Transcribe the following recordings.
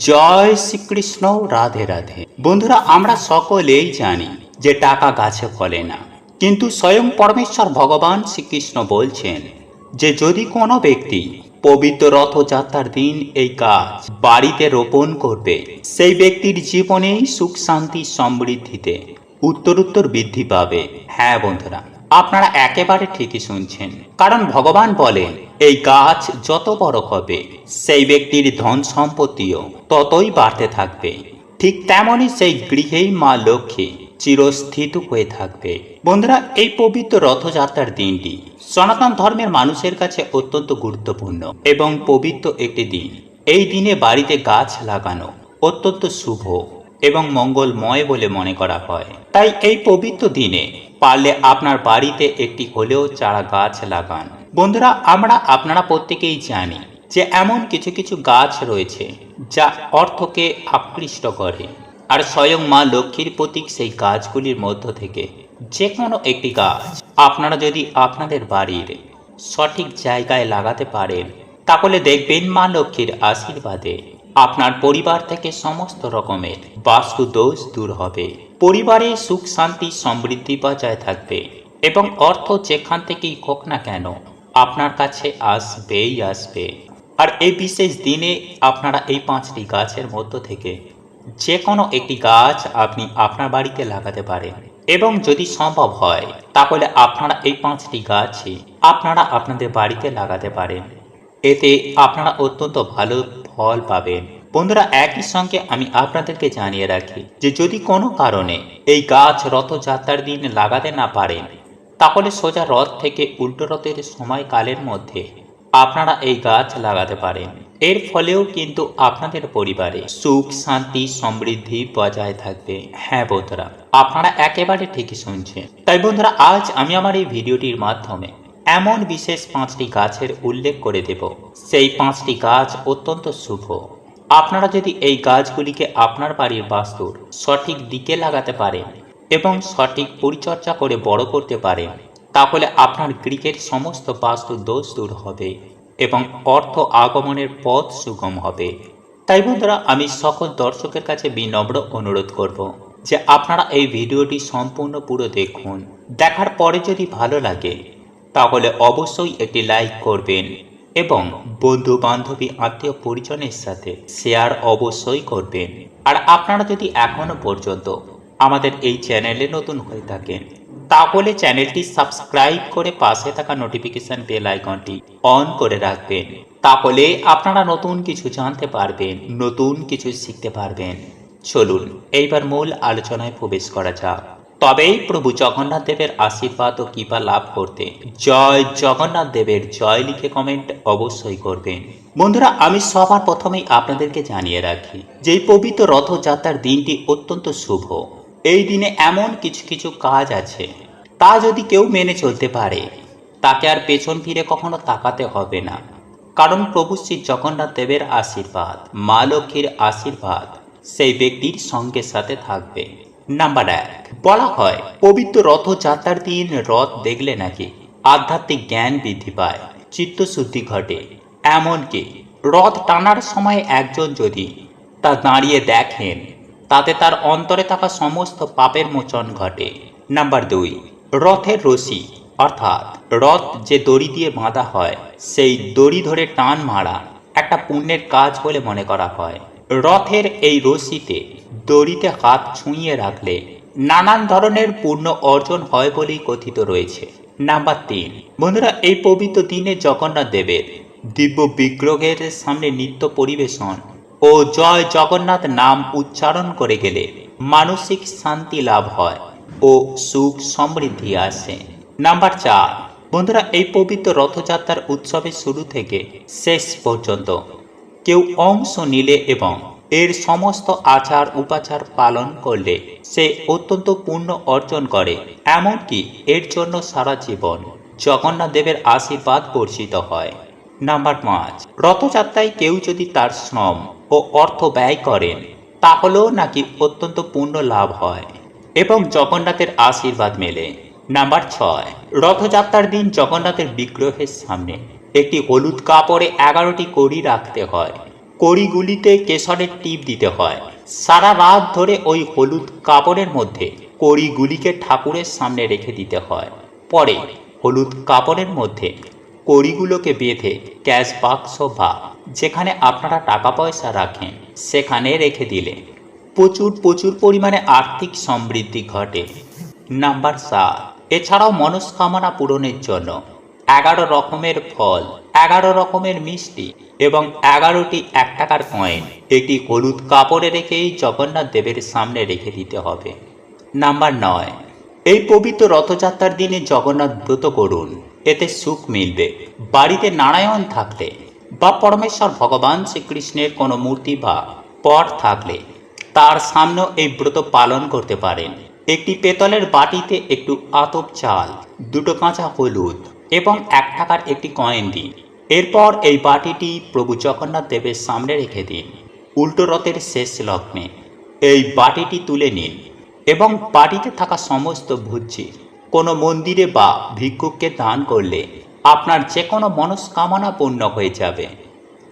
জয় শ্রীকৃষ্ণ, রাধে রাধে। বন্ধুরা, আমরা সকলেই জানি যে টাকা গাছে ফলে না। কিন্তু স্বয়ং পরমেশ্বর ভগবান শ্রীকৃষ্ণ বলছেন যে যদি কোনো ব্যক্তি পবিত্র রথযাত্রার দিন এই গাছ বাড়িতে রোপণ করবে, সেই ব্যক্তির জীবনেই সুখ শান্তি সমৃদ্ধিতে উত্তরোত্তর বৃদ্ধি পাবে। হ্যাঁ বন্ধুরা আপনারা একেবারে ঠিকই শুনছেন। কারণ ভগবান বলেন, এই গাছ যত বড় হবে, সেই ব্যক্তির ধন সম্পত্তিও ততই বাড়তে থাকবে। ঠিক তেমনই সেই গৃহেই মা লক্ষ্মী চিরস্থিত হয়ে থাকবে। বন্ধুরা, এই পবিত্র রথযাত্রার দিনটি সনাতন ধর্মের মানুষের কাছে অত্যন্ত গুরুত্বপূর্ণ এবং পবিত্র একটি দিন। এই দিনে বাড়িতে গাছ লাগানো অত্যন্ত শুভ। এবং মঙ্গলময় বলে মনে করা হয়। তাই এই পবিত্র দিনে পারলে আপনার বাড়িতে একটি হলেও চারা গাছ লাগান। বন্ধুরা, আমরা আপনারা প্রত্যেকেই জানি যে এমন কিছু কিছু গাছ রয়েছে যা অর্থকে আকৃষ্ট করে। আর স্বয়ং মা লক্ষ্মীর প্রতীক সেই গাছগুলির মধ্য থেকে যে কোনো একটি গাছ আপনারা যদি আপনাদের বাড়ির সঠিক জায়গায় লাগাতে পারেন, তাহলে দেখবেন মা লক্ষ্মীর আশীর্বাদে আপনার পরিবার থেকে সমস্ত রকমের বাস্তু দোষ দূর হবে। পরিবারে সুখ, শান্তি, সমৃদ্ধি বজায় থাকবে এবং অর্থ যেখান থেকেই হোক না কেন আপনার কাছে আসবেই আসবে। আর এই বিশেষ দিনে আপনারা এই পাঁচটি গাছের মধ্য থেকে যে কোনো একটি গাছ আপনি আপনার বাড়িতে লাগাতে পারেন এবং যদি সম্ভব হয়, তাহলে আপনারা এই পাঁচটি গাছই আপনারা আপনাদের বাড়িতে লাগাতে পারেন। এতে আপনারা অত্যন্ত ভালো ফল পাবেন। বন্ধুরা, একই সঙ্গে আমি আপনাদেরকে জানিয়ে রাখি যে যদি কোনো কারণে এই গাছ রথযাত্রার দিন লাগাতে না পারেন, তাহলে সোজা রথ থেকে উল্টো রথের সময়কালের মধ্যে আপনারা এই গাছ লাগাতে পারেন। এর ফলেও কিন্তু আপনাদের পরিবারে সুখ, শান্তি, সমৃদ্ধি বজায় থাকবে। হ্যাঁ বন্ধুরা, আপনারা একেবারে ঠিকই শুনছেন। তাই বন্ধুরা, আজ আমি আমার এই ভিডিওটির মাধ্যমে এমন বিশেষ পাঁচটি গাছের উল্লেখ করে দেব। সেই পাঁচটি গাছ অত্যন্ত শুভ। আপনারা যদি এই গাছগুলিকে আপনার বাড়ির বাস্তুর সঠিক দিকে লাগাতে পারেন এবং সঠিক পরিচর্যা করে বড় করতে পারেন, তাহলে আপনার গৃহের সমস্ত বাস্তু দোষ দূর হবে এবং অর্থ আগমনের পথ সুগম হবে। তাই বন্ধুরা, আমি সকল দর্শকের কাছে বিনম্র অনুরোধ করব যে আপনারা এই ভিডিওটি সম্পূর্ণ পুরো দেখুন। দেখার পরে যদি ভালো লাগে তাহলে অবশ্যই একটি লাইক করবেন এবং বন্ধু বান্ধবী আত্মীয় পরিজনের সাথে শেয়ার অবশ্যই করবেন। আর আপনারা যদি এখনও পর্যন্ত আমাদের এই চ্যানেলে নতুন হয়ে থাকেন, তাহলে চ্যানেলটি সাবস্ক্রাইব করে পাশে থাকা নোটিফিকেশন বেল আইকনটি অন করে রাখবেন। তাহলে আপনারা নতুন কিছু জানতে পারবেন, নতুন কিছু শিখতে পারবেন। চলুন, এইবার মূল আলোচনায় প্রবেশ করা যাক। তবেই প্রভু জগন্নাথ দেবের আশীর্বাদ ও কৃপা লাভ করতে। জয় জগন্নাথ দেবের জয় লিখে কমেন্ট অবশ্যই করবেন। বন্ধুরা, আমি সবার প্রথমেই আপনাদেরকে জানিয়ে রাখি যে পবিত্র রথযাত্রার দিনটি অত্যন্ত শুভ। এই দিনে এমন কিছু কিছু কাজ আছে, তা যদি কেউ মেনে চলতে পারে, তাকে আর পেছন ফিরে কখনো তাকাতে হবে না। কারণ প্রভু শ্রী জগন্নাথ দেবের আশীর্বাদ, মা লক্ষ্মীর আশীর্বাদ সেই ব্যক্তির সঙ্গে সাথে থাকবে। নাম্বার এক, বলা হয় পবিত্র রথযাত্রার দিন রথ দেখলে নাকি আধ্যাত্মিক জ্ঞান বৃদ্ধি পায়, চিত্তশুদ্ধি ঘটে। এমনকি রথ টানার সময় একজন যদি তা দাঁড়িয়ে দেখেন, তাতে তার অন্তরে থাকা সমস্ত পাপের মোচন ঘটে। নাম্বার দুই, রথের রশি, অর্থাৎ রথ যে দড়ি দিয়ে বাঁধা হয়, সেই দড়ি ধরে টান মারা একটা পুণ্যের কাজ বলে মনে করা হয়। রথের এই রশিতে দড়িতে হাত ছুঁয়ে রাখলে নানান ধরনের পূর্ণ অর্জন হয় বলেই কথিত রয়েছে। নাম্বার তিন। বন্ধুরা, এই পবিত্র দিনে জগন্নাথ দেবের দিব্য বিগ্রহের সামনে নিত্য পরিবেশন ও জয় জগন্নাথ নাম উচ্চারণ করে গেলে মানসিক শান্তি লাভ হয় ও সুখ সমৃদ্ধি আসে। নাম্বার চার। বন্ধুরা, এই পবিত্র রথযাত্রার উৎসবের শুরু থেকে শেষ পর্যন্ত কেউ অংশ নিলে এবং এর সমস্ত আচার উপাচার পালন করলে সে অত্যন্ত পূর্ণ অর্জন করে। এমনকি এর জন্য সারা জীবন জগন্নাথ দেবের আশীর্বাদ বর্ষিত হয়। নাম্বার পাঁচ, রথযাত্রায় কেউ যদি তার শ্রম ও অর্থ ব্যয় করেন, তাহলেও নাকি অত্যন্ত পূর্ণ লাভ হয় এবং জগন্নাথের আশীর্বাদ মেলে। নাম্বার ছয়, রথযাত্রার দিন জগন্নাথের বিগ্রহের সামনে একটি হলুদ কাপড়ে এগারোটি কড়ি রাখতে হয়। কড়িগুলিতে কেশরের টিপ দিতে হয়। সারা রাত ধরে ওই হলুদ কাপড়ের মধ্যে কড়িগুলিকে ঠাকুরের সামনে রেখে দিতে হয়। পরে হলুদ কাপড়ের মধ্যে কড়িগুলোকে বেঁধে ক্যাশ বাক্স বা যেখানে আপনারা টাকা পয়সা রাখেন, সেখানে রেখে দিলে প্রচুর প্রচুর পরিমাণে আর্থিক সমৃদ্ধি ঘটে। নাম্বার সাত, এছাড়াও মনস্কামনা পূরণের জন্য এগারো রকমের ফল এগারো রকমের মিষ্টি এবং এগারোটি এক টাকার কয়েন। একটি হলুদ কাপড়ে রেখেই জগন্নাথ দেবের সামনে রেখে দিতে হবে। নাম্বার নয়। এই পবিত্র রথযাত্রার দিনে জগন্নাথ ব্রত করুন। এতে সুখ মিলবে। বাড়িতে নারায়ণ থাকলে বা পরমেশ্বর ভগবান শ্রীকৃষ্ণের কোনো মূর্তি বা পট থাকলে তার সামনেও এই ব্রত পালন করতে পারেন। একটি পেতলের বাটিতে একটু আতপ চাল, দুটো কাঁচা হলুদ এবং এক টাকার একটি কয়েন দিন। এরপর এই বাটিটি প্রভু জগন্নাথ দেবের সামনে রেখে দিন। উল্টো রথের শেষ লগ্নে এই বাটিটি তুলে নিন এবং বাটিতে থাকা সমস্ত ভুজ্জি কোনো মন্দিরে বা ভিক্ষুককে দান করলে আপনার যে কোনো মনস্কামনা পূর্ণ হয়ে যাবে।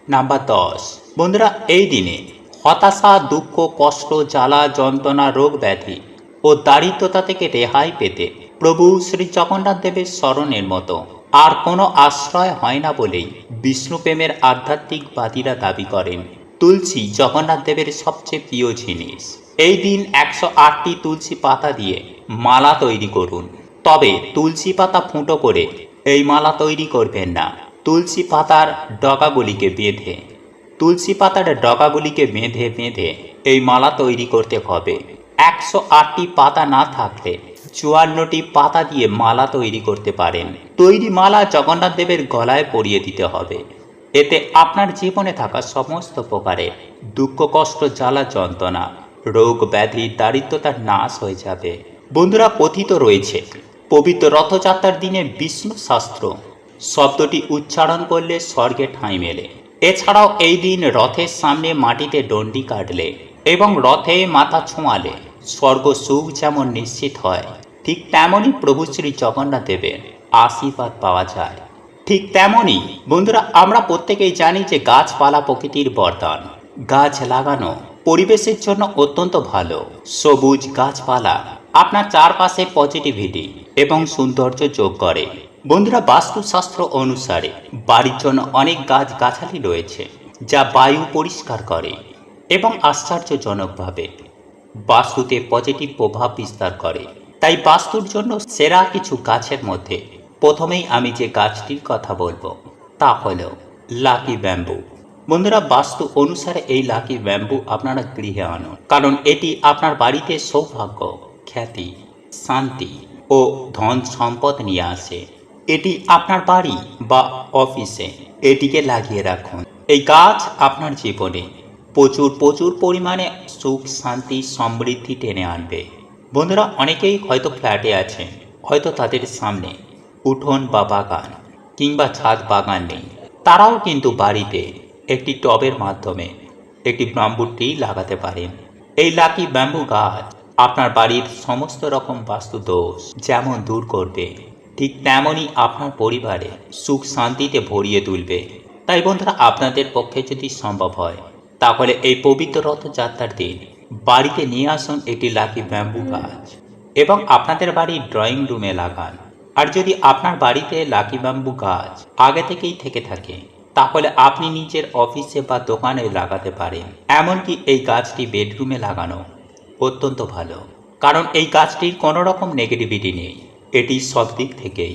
নাম্বার দশ। বন্ধুরা, এই দিনে হতাশা, দুঃখ, কষ্ট, জ্বালা, যন্ত্রণা, রোগ ব্যাধি ও দারিদ্রতা থেকে রেহাই পেতে প্রভু শ্রী জগন্নাথ দেবের স্মরণের মতো। আর কোনো আশ্রয় হয় না বলেই বিষ্ণুপ্রেমের আধ্যাত্মিকবাদীরা দাবি করেন, তুলসী জগন্নাথ দেবের সবচেয়ে প্রিয় জিনিস। এই দিন একশো আটটি তুলসী পাতা দিয়ে মালা তৈরি করুন। তবে তুলসী পাতা ফুটো করে এই মালা তৈরি করবেন না। তুলসী পাতার ডগাগুলিকে বেঁধে, তুলসী পাতার ডগাগুলিকে বেঁধে বেঁধে এই মালা তৈরি করতে হবে। একশো আটটি পাতা না থাকলে চুয়ান্নটি পাতা দিয়ে মালা তৈরি করতে পারেন। তৈরি মালা জগন্নাথ দেবের গলায় পরিয়ে দিতে হবে। এতে আপনার জীবনে থাকা সমস্ত প্রকারে দুঃখ, কষ্ট, জ্বালা, যন্ত্রণা, রোগ, ব্যাধি, দারিদ্রতার নাশ হয়ে যাবে। বন্ধুরা, কথিত রয়েছে, পবিত্র রথযাত্রার দিনে বিষ্ণু শাস্ত্র শব্দটি উচ্চারণ করলে স্বর্গে ঠাঁই মেলে। এছাড়াও এই দিন রথের সামনে মাটিতে ডন্ডি কাটলে এবং রথে মাথা ছোঁয়ালে স্বর্গ সুখ যেমন নিশ্চিত হয় ঠিক তেমনই প্রভু শ্রী জগন্নাথ দেবের আশীর্বাদ পাওয়া যায়। ঠিক তেমনই, বন্ধুরা, আমরা প্রত্যেকেই জানি যে গাছপালা প্রকৃতির বরদান গাছ লাগানো পরিবেশের জন্য অত্যন্ত ভালো। সবুজ গাছপালা আপনার চারপাশে পজিটিভিটি এবং সৌন্দর্য যোগ করে। বন্ধুরা, বাস্তুশাস্ত্র অনুসারে বাড়ির জন্য অনেক গাছ গাছালি রয়েছে, যা বায়ু পরিষ্কার করে এবং আশ্চর্যজনকভাবে বাস্তুতে পজিটিভ প্রভাব বিস্তার করে। তাই বাস্তুর জন্য সেরা কিছু গাছের মধ্যে প্রথমেই আমি যে গাছটির কথা বলব, তা হল লাকি ব্যাম্বু। বন্ধুরা, বাস্তু অনুসারে এই লাকি ব্যাম্বু আপনারা গৃহে আনুন। কারণ এটি আপনার বাড়িতে সৌভাগ্য, খ্যাতি, শান্তি ও ধন সম্পদ নিয়ে আসে। এটি আপনার বাড়ি বা অফিসে এটিকে লাগিয়ে রাখুন। এই গাছ আপনার জীবনে প্রচুর প্রচুর পরিমাণে সুখ, শান্তি, সমৃদ্ধি টেনে আনবে। বন্ধুরা, অনেকেই হয়তো ফ্ল্যাটে আছেন হয়তো তাদের সামনে উঠোন বা বাগান কিংবা ছাদ বাগান নেই। তারাও কিন্তু বাড়িতে একটি টবের মাধ্যমে একটি ব্যাম্বু ট্রি লাগাতে পারেন এই লাকি ব্যাম্বু গাছ আপনার বাড়ির সমস্ত রকম বাস্তু দোষ যেমন দূর করবে, ঠিক তেমনই আপনার পরিবারে সুখ শান্তিতে ভরিয়ে তুলবে। তাই বন্ধুরা, আপনাদের পক্ষে যদি সম্ভব হয়, তাহলে এই পবিত্র রথযাত্রার দিন বাড়িতে নিয়ে আসুন একটি লাকি ব্যাম্বু গাছ এবং আপনাদের বাড়ির ড্রয়িং রুমে লাগান। আর যদি আপনার বাড়িতে লাকি ব্যাম্বু গাছ আগে থেকেই থেকে থাকে, তাহলে আপনি নিজের অফিসে বা দোকানে লাগাতে পারেন। এমনকি এই গাছটি বেডরুমে লাগানো অত্যন্ত ভালো, কারণ এই গাছটির কোনো রকম নেগেটিভিটি নেই। এটি সব দিক থেকেই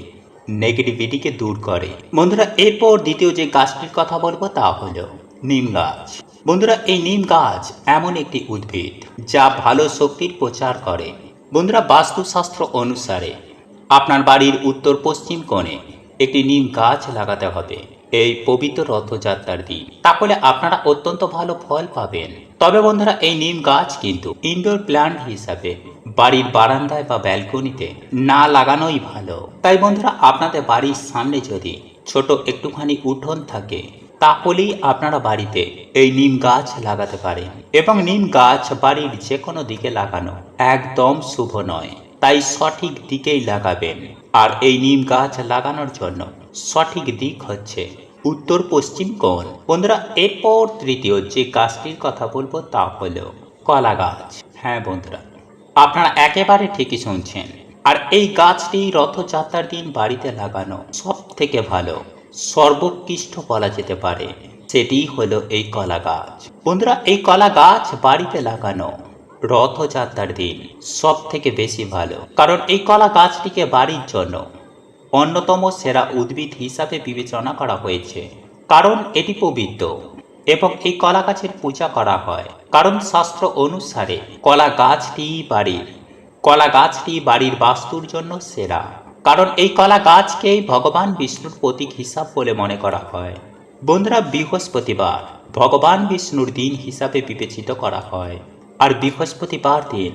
নেগেটিভিটিকে দূর করে। বন্ধুরা, এরপর দ্বিতীয় যে গাছটির কথা বলব তা হলো নিম গাছ। বন্ধুরা, এই নিম গাছ এমন একটি উদ্ভিদ যা ভালো শক্তির প্রচার করে। বন্ধুরা, বাস্তুশাস্ত্র অনুসারে আপনার বাড়ির উত্তর পশ্চিম কোণে একটি নিম গাছ লাগাতে হবে এই পবিত্র রথযাত্রার দিন। তাহলে আপনারা অত্যন্ত ভালো ফল পাবেন। তবে বন্ধুরা, এই নিম গাছ কিন্তু ইনডোর প্ল্যান্ট হিসাবে বাড়ির বারান্দায় বা ব্যালকনিতে না লাগানোই ভালো। তাই বন্ধুরা, আপনাদের বাড়ির সামনে যদি ছোট একটুখানি উঠোন থাকে তাহলেই আপনারা বাড়িতে এই নিম গাছ লাগাতে পারেন এবং নিম গাছ বাড়ির যে কোনো দিকে লাগানো একদম শুভ নয়। তাই সঠিক দিকেই লাগাবেন। আর এই নিম গাছ লাগানোর জন্য সঠিক দিক হচ্ছে উত্তর পশ্চিম কোণ। বন্ধুরা, এরপর তৃতীয় যে গাছটির কথা বলব তা হলো কলা গাছ। হ্যাঁ বন্ধুরা, আপনারা একেবারে ঠিকই শুনছেন। আর এই গাছটি রথযাত্রার দিন বাড়িতে লাগানো সব থেকে ভালো। সর্বোৎকৃষ্ট বলা যেতে পারে। সেটি হলো এই কলা গাছ বন্ধুরা, এই কলা গাছ বাড়িতে লাগানো রথযাত্রার দিন সব থেকে বেশি ভালো। কারণ এই কলা গাছটিকে বাড়ির জন্য অন্যতম সেরা উদ্ভিদ হিসাবে বিবেচনা করা হয়েছে। কারণ এটি পবিত্র এবং এই কলা গাছের পূজা করা হয়। কারণ শাস্ত্র অনুসারে কলা গাছটি বাড়ির কলা গাছটি বাড়ির বাস্তুর জন্য সেরা। কারণ এই কলা গাছকেই ভগবান বিষ্ণুর প্রতীক হিসাব বলে মনে করা হয়। বন্ধুরা, বৃহস্পতিবার ভগবান বিষ্ণুর দিন হিসাবে বিবেচিত করা হয়। আর বৃহস্পতিবার দিন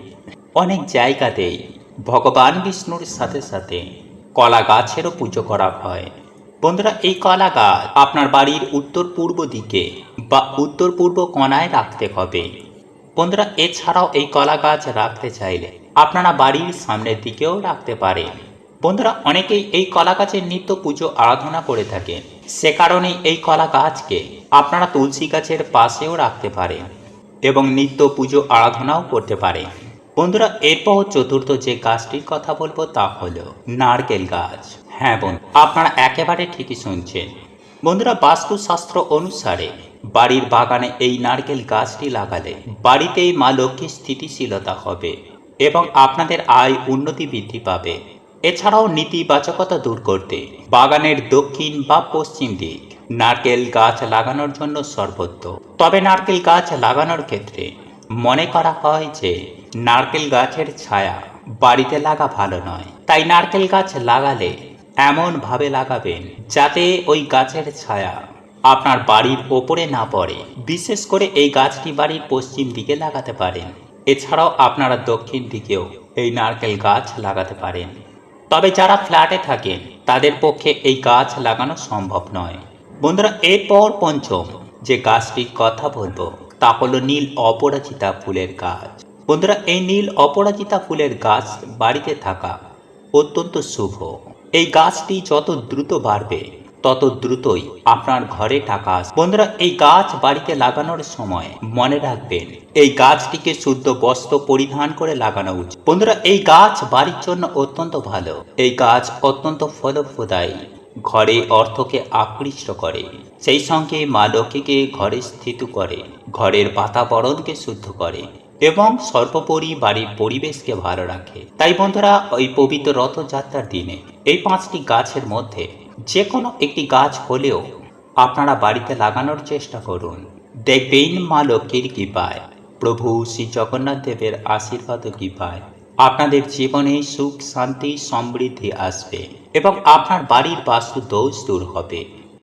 অনেক জায়গাতেই ভগবান বিষ্ণুর সাথে সাথে কলা গাছেরও পুজো করা হয়। বন্ধুরা, এই কলা গাছ আপনার বাড়ির উত্তর পূর্ব দিকে বা উত্তর পূর্ব কোণায় রাখতে হবে। বন্ধুরা, এছাড়াও এই কলা গাছ রাখতে চাইলে আপনারা বাড়ির সামনের দিকেও রাখতে পারেন। বন্ধুরা অনেকেই এই কলা গাছের নিত্য পুজো আরাধনা করে থাকেন সে কারণেই এই কলা গাছকে আপনারা তুলসী গাছের পাশেও রাখতে পারেন এবং নিত্য পুজো আরাধনাও করতে পারে বন্ধুরা এরপর চতুর্থ যে গাছটির কথা বলব তা হলো নারকেল গাছ। হ্যাঁ বন্ধু, আপনারা একেবারে ঠিকই শুনছেন। বন্ধুরা বাস্তুশাস্ত্র অনুসারে বাড়ির বাগানে এই নারকেল গাছটি লাগালে বাড়িতেই মা লক্ষ্মীর স্থিতিশীলতা হবে এবং আপনাদের আয় উন্নতি বৃদ্ধি পাবে। এছাড়াও নেতিবাচকতা দূর করতে, বাগানের দক্ষিণ বা পশ্চিম দিক, নারকেল গাছ লাগানোর জন্য সর্বোত্ত তবে নারকেল গাছ লাগানোর ক্ষেত্রে মনে করা হয় যে, নারকেল গাছের ছায়া বাড়িতে লাগা ভালো নয়। তাই নারকেল গাছ লাগালে এমন ভাবে লাগাবেন যাতে ওই গাছের ছায়া আপনার বাড়ির ওপরে না পড়ে। বিশেষ করে এই গাছটি বাড়ির পশ্চিম দিকে লাগাতে পারেন। এছাড়াও আপনারা দক্ষিণ দিকেও এই নারকেল গাছ লাগাতে পারেন। তবে যারা ফ্ল্যাটে থাকেন, তাদের পক্ষে এই গাছ লাগানো সম্ভব নয়। বন্ধুরা, এরপর পঞ্চম যে গাছটির কথা বলব, তা হলো নীল অপরাজিতা ফুলের গাছ। বন্ধুরা, এই নীল অপরাজিতা ফুলের গাছ বাড়িতে থাকা অত্যন্ত শুভ। এই গাছটি যত দ্রুত বাড়বে তত দ্রুতই আপনার ঘরে টাকা আসবে। বন্ধুরা, এই গাছ বাড়িতে লাগানোর সময় মনে রাখবেন, এই গাছটিকে শুদ্ধ বস্ত্র পরিধান করে লাগানো উচিত। বন্ধুরা, এই গাছ বাড়ির জন্য অত্যন্ত ভালো। এই গাছ অত্যন্ত ফলপ্রদায়ী। ঘরে অর্থকে আকৃষ্ট করে। সেই সঙ্গে মা লক্ষ্মীকে ঘরে স্থিত করে। ঘরের বাতাবরণকে শুদ্ধ করে এবং সর্বোপরি বাড়ির পরিবেশকে ভালো রাখে। তাই বন্ধুরা, ওই পবিত্র রথযাত্রার দিনে এই পাঁচটি গাছের মধ্যে যে কোনো একটি গাছ হলেও আপনারা বাড়িতে লাগানোর চেষ্টা করুন। দেখবেন মা লক্ষ্মীর কৃপায়। প্রভু শ্রী জগন্নাথ দেবের আশীর্বাদ কৃপায়। আপনাদের জীবনে সুখ, শান্তি, সমৃদ্ধি আসবে এবং আপনার বাড়ির বাস্তু দোষ দূর হবে।